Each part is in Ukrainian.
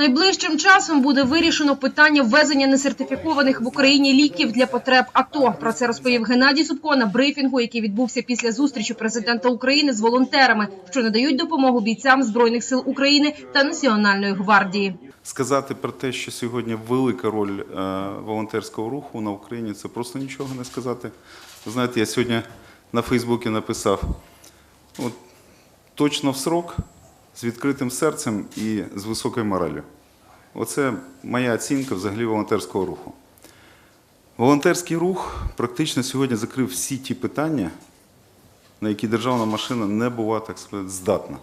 Найближчим часом буде вирішено питання ввезення несертифікованих в Україні ліків для потреб АТО. Про це розповів Геннадій Зубко на брифінгу, який відбувся після зустрічі президента України з волонтерами, що надають допомогу бійцям збройних сил України та Національної гвардії. Сказати про те, що сьогодні велика роль е, волонтерського руху на Україні, це просто нічого не сказати. Знаєте, я сьогодні на Фейсбуці написав от, точно в срок, з відкритим серцем і з високою моралью. Оце моя оцінка взагалі волонтерського руху. Волонтерський рух практично сьогодні закрив всі ті питання, на які державна машина не була, так сказати, здатна.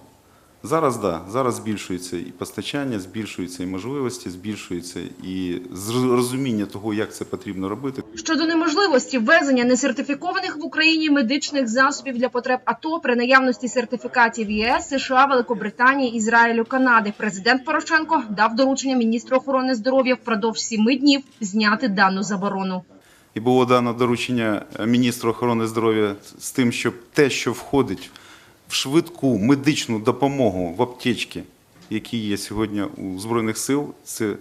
Зараз да, зараз збільшується і постачання, збільшуються і можливості, збільшується і розуміння того, як це потрібно робити. Щодо неможливості ввезення несертифікованих в Україні медичних засобів для потреб АТО при наявності сертифікатів ЄС, США, Великобританії, Ізраїлю, Канади, президент Порошенко дав доручення міністру охорони здоров'я впродовж сіми днів зняти дану заборону. І було дано доручення міністру охорони здоров'я з тим, щоб те, що входить в швидку медичну допомогу в аптечки, які є сьогодні у Збройних сил, це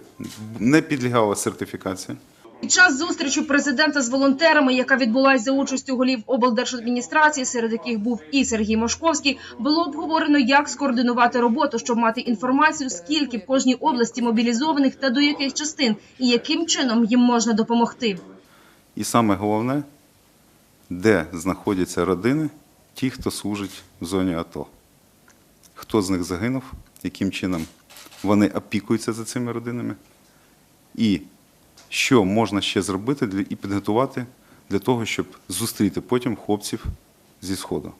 не підлягало сертифікації. Під час зустрічі президента з волонтерами, яка відбулася за участю голів облдержадміністрації, серед яких був і Сергій Мошковський, було обговорено, як скоординувати роботу, щоб мати інформацію, скільки в кожній області мобілізованих та до яких частин, і яким чином їм можна допомогти. І саме головне, де знаходяться родини, ті, хто служить в зоні АТО. Хто з них загинув, яким чином вони опікуються за цими родинами, і що можна ще зробити для, і підготувати для того, щоб зустріти потім хлопців зі Сходу.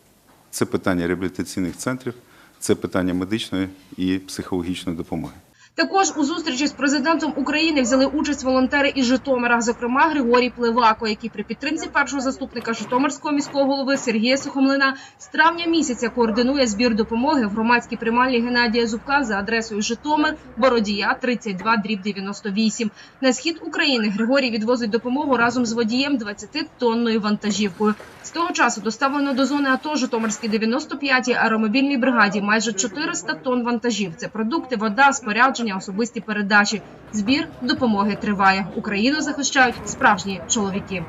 Це питання реабілітаційних центрів, це питання медичної і психологічної допомоги. Також у зустрічі з президентом України взяли участь волонтери із Житомира, зокрема Григорій Плевако, який при підтримці першого заступника Житомирського міського голови Сергія Сухомлина з травня місяця координує збір допомоги в громадській приймальні Геннадія Зубка за адресою Житомир, Бородія, 32, дріб 98. На схід України Григорій відвозить допомогу разом з водієм 20-тонною вантажівкою. З того часу доставлено до зони АТО Житомирській 95-й аеромобільній бригаді майже 400 тонн вантажів. Це продукти, вода, спорядження, особисті передачі. Збір допомоги триває. Україну захищають справжні чоловіки.